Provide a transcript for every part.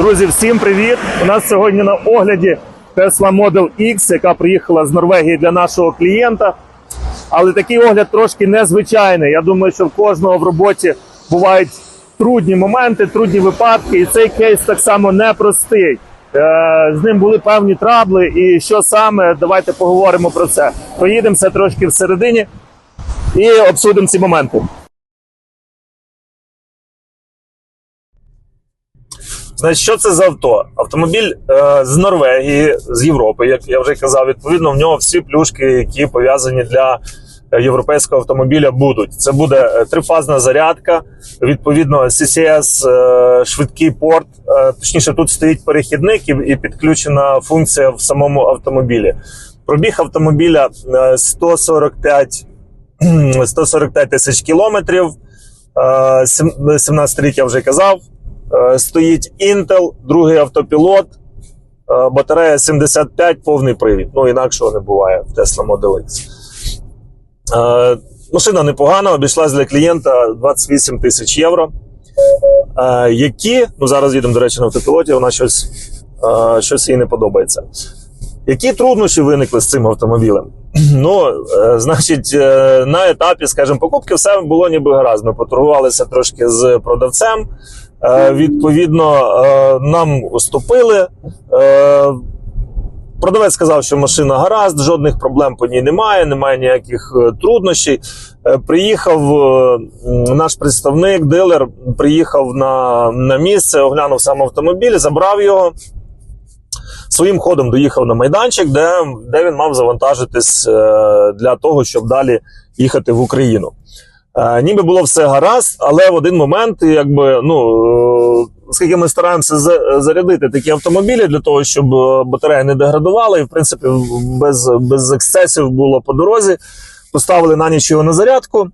Друзі, всім привіт! У нас сьогодні на огляді Tesla Model X, яка приїхала з Норвегії для нашого клієнта. Але такий огляд трошки незвичайний. Я думаю, що в кожного в роботі бувають трудні моменти, трудні випадки, і цей кейс так само непростий. Е, З ним були певні трабли, і що саме, давайте поговоримо про це. Проїдемося трошки всередині і обсудимо ці моменти. Значить, що це за авто? Автомобіль е, з Норвегії, з Європи, як я вже казав, відповідно, в нього всі плюшки, які пов'язані для е, європейського автомобіля, будуть. Це буде е, трифазна зарядка, відповідно, CCS, е, швидкий порт. Е, точніше, тут стоїть перехідник і, і підключена функція в самому автомобілі. Пробіг автомобіля е, 145 145 тисяч кілометрів. Е, 17 рік я вже казав. Е, Стоїть Intel, другий автопілот, е, батарея 75, повний привід. Ну, інакшого не буває в Tesla Model X. Е, Машина непогана, обійшлась для клієнта 28 тисяч євро. Які, ну зараз їдемо, до речі, на автопілоті, вона щось, щось їй не подобається. Які труднощі виникли з цим автомобілем? Ну, е, значить, е, на етапі, скажімо, покупки все було ніби гаразд. Ми поторгувалися трошки з продавцем. Е, Відповідно, нам уступили. Продавець сказав, що машина гаразд, жодних проблем по ній немає, немає ніяких труднощів. Приїхав наш представник, дилер, приїхав на, на місце, оглянув сам автомобіль, забрав його. Своїм ходом доїхав на майданчик, де, де він мав завантажитись е, для того, щоб далі їхати в Україну. Е, ніби було все гаразд, але в один момент, якби, ну, е, оскільки ми стараємося за- зарядити такі автомобілі для того, щоб батарея не деградувала, і в принципі без, без ексцесів було по дорозі, поставили на ніч його на зарядку.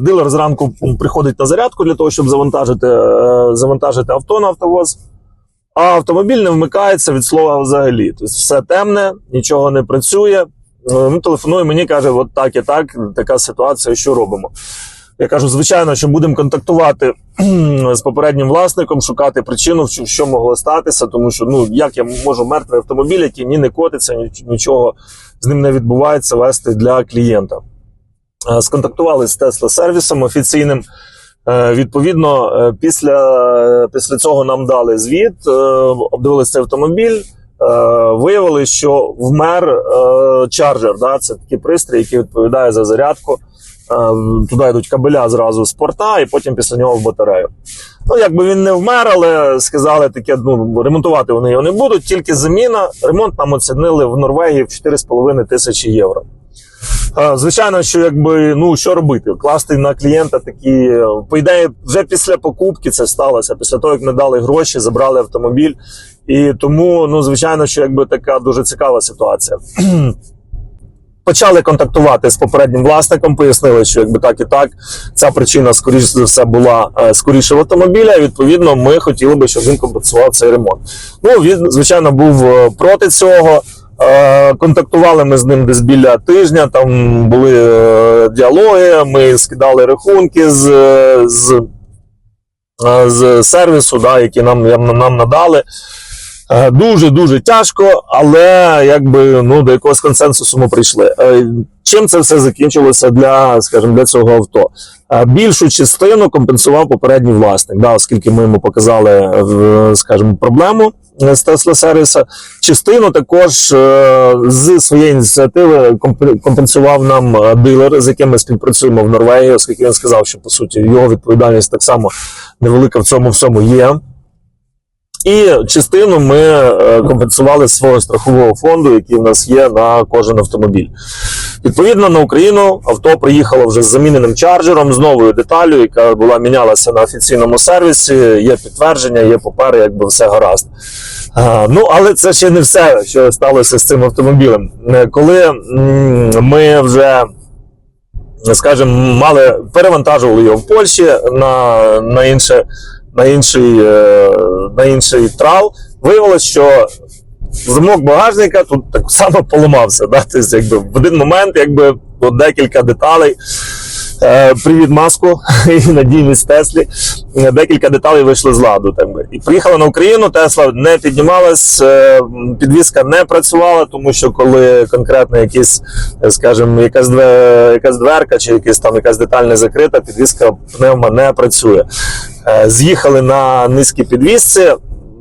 Дилер зранку приходить на зарядку для того, щоб завантажити, завантажити авто на автовоз. А автомобіль не вмикається від слова взагалі. Тобто все темне, нічого не працює. Він телефонує мені, каже: от так і так, така ситуація, що робимо. Я кажу, звичайно, що будемо контактувати з попереднім власником, шукати причину, що могло статися, тому що ну як я можу мертвий автомобіль, який ні не котиться, нічого з ним не відбувається, вести для клієнта. Е, Сконтактували з Tesla сервісом офіційним. Е, Відповідно, е, після, після цього нам дали звіт, е, обдивилися цей автомобіль. Виявили, що вмер чарджер. Да? Це такий пристрій, який відповідає за зарядку. Туди йдуть кабеля зразу з порта, і потім після нього в батарею. Ну, якби він не вмер, але сказали таке, ну, ремонтувати вони його не будуть, тільки заміна. Ремонт нам оцінили в Норвегії в 4,5 тисячі євро. Звичайно, що якби ну що робити? Класти на клієнта такі, по ідеї, вже після покупки це сталося. Після того, як ми дали гроші, забрали автомобіль. І тому, ну, звичайно, що якби така дуже цікава ситуація. Почали контактувати з попереднім власником, пояснили, що якби так і так, ця причина, скоріш за все, була е, скоріше в автомобіля. І відповідно, ми хотіли би, щоб він компенсував цей ремонт. Ну він, звичайно, був е, проти цього. Е, Контактували ми з ним десь біля тижня. Там були е, діалоги. Ми скидали рахунки з, е, з, з сервісу, да, які нам, нам надали. Е, Дуже дуже тяжко, але якби ну до якогось консенсусу ми прийшли. Е, Чим це все закінчилося для, скажімо, для цього авто? Е, Більшу частину компенсував попередній власник, да, оскільки ми йому показали, е, скажімо, проблему з Tesla сервіса. Частину також з своєї ініціативи компенсував нам дилер, з яким ми співпрацюємо в Норвегії, оскільки він сказав, що по суті його відповідальність так само невелика в цьому всьому є. І частину ми е, компенсували з свого страхового фонду, який в нас є на кожен автомобіль. Відповідно, на Україну авто приїхало вже з заміненим чарджером, з новою деталю, яка була мінялася на офіційному сервісі. Є підтвердження, є папери, якби все гаразд. А, ну, але це ще не все, що сталося з цим автомобілем. Е, Коли ми вже скажімо, мали перевантажували його в Польщі на, на, інше, на, інший, е, на інший трал. Виявилось, що замок багажника тут так само поламався. Да? Тобто, якби, в один момент якби, декілька деталей Е, Привіт, маску і надійність Теслі. Е, Декілька деталей вийшли з ладу. Так би. І приїхала на Україну. Тесла не піднімалась, е, підвізка не працювала, тому що коли конкретно якісь, скажімо, якась, якась дверка чи якась там якась деталь не закрита, підвізка пневма не працює. З'їхали на низькій підвізці.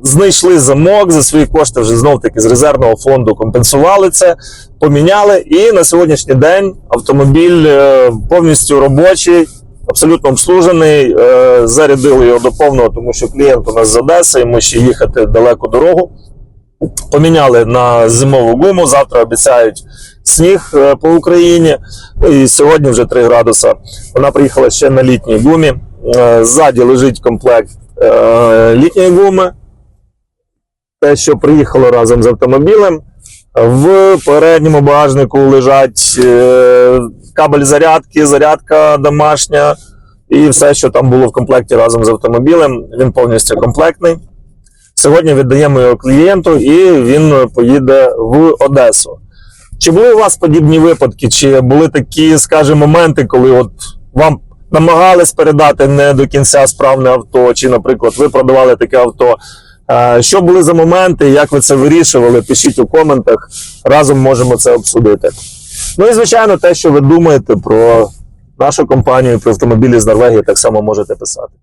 Знайшли замок за свої кошти вже знов таки з резервного фонду компенсували це, поміняли. І на сьогоднішній день автомобіль е, повністю робочий, абсолютно обслужений. Е, Зарядили його до повного, тому що клієнт у нас з Одеси, йому ще їхати далеку дорогу. Поміняли на зимову гуму. Завтра обіцяють сніг е, по Україні. І сьогодні вже 3 градуса. Вона приїхала ще на літній гумі. Ззаді лежить комплект літньої гуми. Те, що приїхало разом з автомобілем. В передньому багажнику лежать е, кабель зарядки, зарядка домашня і все, що там було в комплекті разом з автомобілем. Він повністю комплектний. Сьогодні віддаємо його клієнту і він поїде в Одесу. Чи були у вас подібні випадки? Чи були такі, скажімо, моменти, коли от вам намагались передати не до кінця справне авто, чи, наприклад, ви продавали таке авто? Е, Що були за моменти, як ви це вирішували? Пишіть у коментах. Разом можемо це обсудити. Ну і звичайно, те, що ви думаєте про нашу компанію, про автомобілі з Норвегії, так само можете писати.